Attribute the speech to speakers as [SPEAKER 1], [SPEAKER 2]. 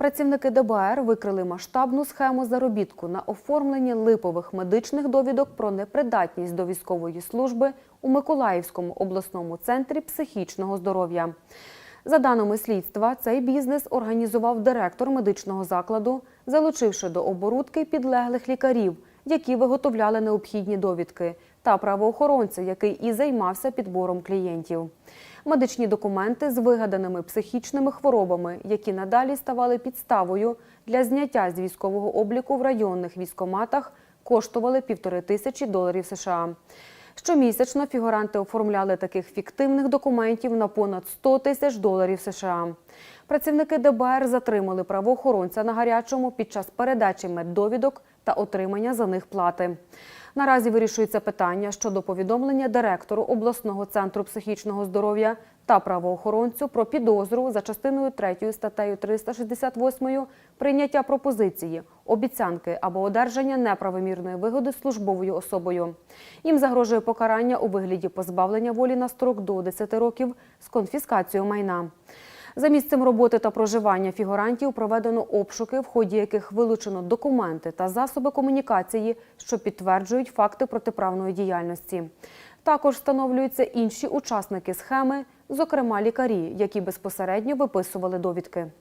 [SPEAKER 1] Працівники ДБР викрили масштабну схему заробітку на оформленні липових медичних довідок про непридатність до військової служби у Миколаївському обласному центрі психічного здоров'я. За даними слідства, цей бізнес організував директор медичного закладу, залучивши до оборудки підлеглих лікарів, які виготовляли необхідні довідки, та правоохоронця, який і займався підбором клієнтів. Медичні документи з вигаданими психічними хворобами, які надалі ставали підставою для зняття з військового обліку в районних військоматах, коштували півтори тисячі доларів США. Щомісячно фігуранти оформляли таких фіктивних документів на понад 100 тисяч доларів США. Працівники ДБР затримали правоохоронця на гарячому під час передачі меддовідок та отримання за них плати. Наразі вирішується питання щодо повідомлення директору обласного центру психічного здоров'я та правоохоронцю про підозру за частиною 3 статтею 368 прийняття пропозиції, обіцянки або одержання неправомірної вигоди службовою особою. Їм загрожує покарання у вигляді позбавлення волі на строк до 10 років з конфіскацією майна. За місцем роботи та проживання фігурантів проведено обшуки, в ході яких вилучено документи та засоби комунікації, що підтверджують факти протиправної діяльності. Також встановлюються інші учасники схеми, зокрема лікарі, які безпосередньо виписували довідки.